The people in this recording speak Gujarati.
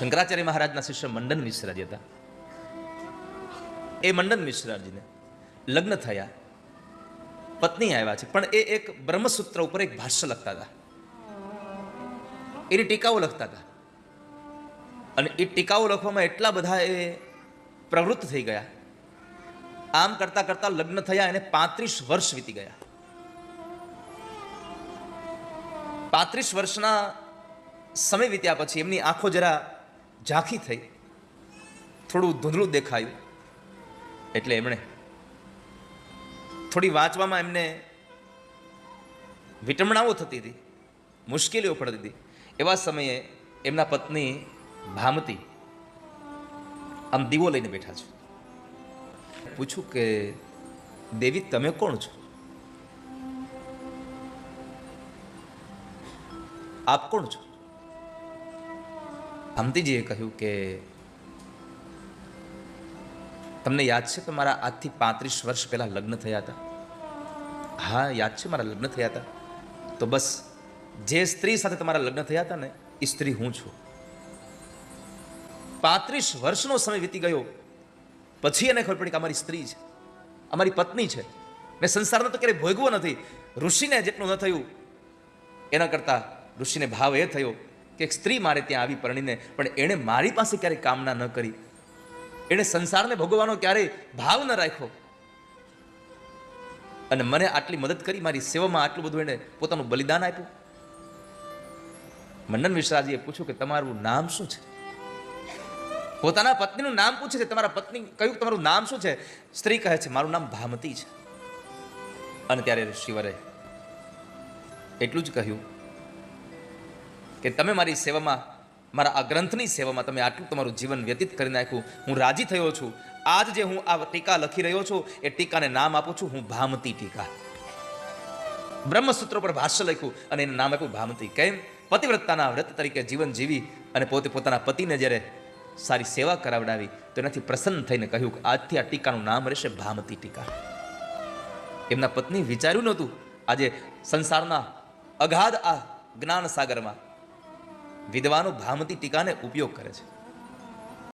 શંકરાચાર્ય મહારાજના શિષ્ય મંડન મિશ્રાજી હતા. એ મંડન મિશ્રાજીને લગ્ન થયા. પત્ની આવ્યા છે, પણ એ એક બ્રહ્મસૂત્ર ઉપર એક ભાષ્ય લખતા હતા. એની ટીકાઓ લખતા હતા. અને એ ટીકાઓ લખવામાં એટલા બધા એ પ્રવૃત્ત થઈ ગયા. આમ કરતા કરતા લગ્ન થયા એને પાંત્રીસ વર્ષ વીતી ગયા. પાંત્રીસ વર્ષના સમય વીત્યા પછી એમની આંખો જરા ઝાંખી થઈ. થોડું ધૂંધળું દેખાયું. એટલે એમણે થોડી વાંચવામાં એમને વિટમણાઓ થતી હતી. મુશ્કેલીઓ પડતી હતી. એવા સમયે એમના પત્ની ભામતી આમ દીવો લઈને બેઠા છે. પૂછું કે, દેવી, તમે કોણ છો? આપ કોણ છો? ભામતીજીએ કહ્યું કે, તમને યાદ છે કે મારા આજથી પાંત્રીસ વર્ષ પહેલાં લગ્ન થયા હતા? હા, યાદ છે મારા લગ્ન થયા હતા. તો બસ, જે સ્ત્રી સાથે તમારા લગ્ન થયા હતા ને, એ સ્ત્રી હું છું. પાંત્રીસ વર્ષનો સમય વીતી ગયો. પછી એને ખબર પડી કે અમારી સ્ત્રી છે, અમારી પત્ની છે. મેં સંસારનો તો ક્યારેય ભોગવો નથી. ઋષિને જેટલું ન થયું, એના કરતાં ઋષિને ભાવ એ થયો કે એક સ્ત્રી મારે ત્યાં આવી પરણીને, પણ એણે મારી પાસે ક્યારેય કામના ન કરી. એણે સંસારને ભોગવવાનો ક્યારેય ભાવ ન રાખ્યો. અને મને આટલી મદદ કરી, મારી સેવામાં આટલું બધું એણે પોતાનું બલિદાન આપ્યું. મંડન મિશ્રાજીએ પૂછ્યું કે તમારું નામ શું છે? પોતાના પત્નીનું નામ પૂછે છે, તમારા પત્ની કહ્યું તમારું નામ શું છે? સ્ત્રી કહે છે, મારું નામ ભામતી છે. અને ત્યારે શિવરે એટલું જ કહ્યું કે તમે મારી સેવામાં, મારા આ ગ્રંથની સેવામાં તમે આટલું તમારું જીવન વ્યતીત કરી નાખ્યું. હું રાજી થયો છું. આજ જે હું આ ટીકા લખી રહ્યો છું, એ ટીકાને નામ આપું છું. હું ભામતી ટીકા. બ્રહ્મસૂત્ર પર ભાષ્ય લખ્યું અને એને નામ આપ્યું ભામતી. કેમ? પતિવ્રતાના વ્રત તરીકે જીવન જીવી અને પોતે પોતાના પતિને જ્યારે સારી સેવા કરાવડાવી, તો એનાથી પ્રસન્ન થઈને કહ્યું કે આજથી આ ટીકાનું નામ રહેશે ભામતી ટીકા. એમના પત્ની વિચાર્યું નહોતું. આજે સંસારના અગાધ આ જ્ઞાન સાગરમાં વિદ્વાનો ભામતી ટીકાને ઉપયોગ કરે છે.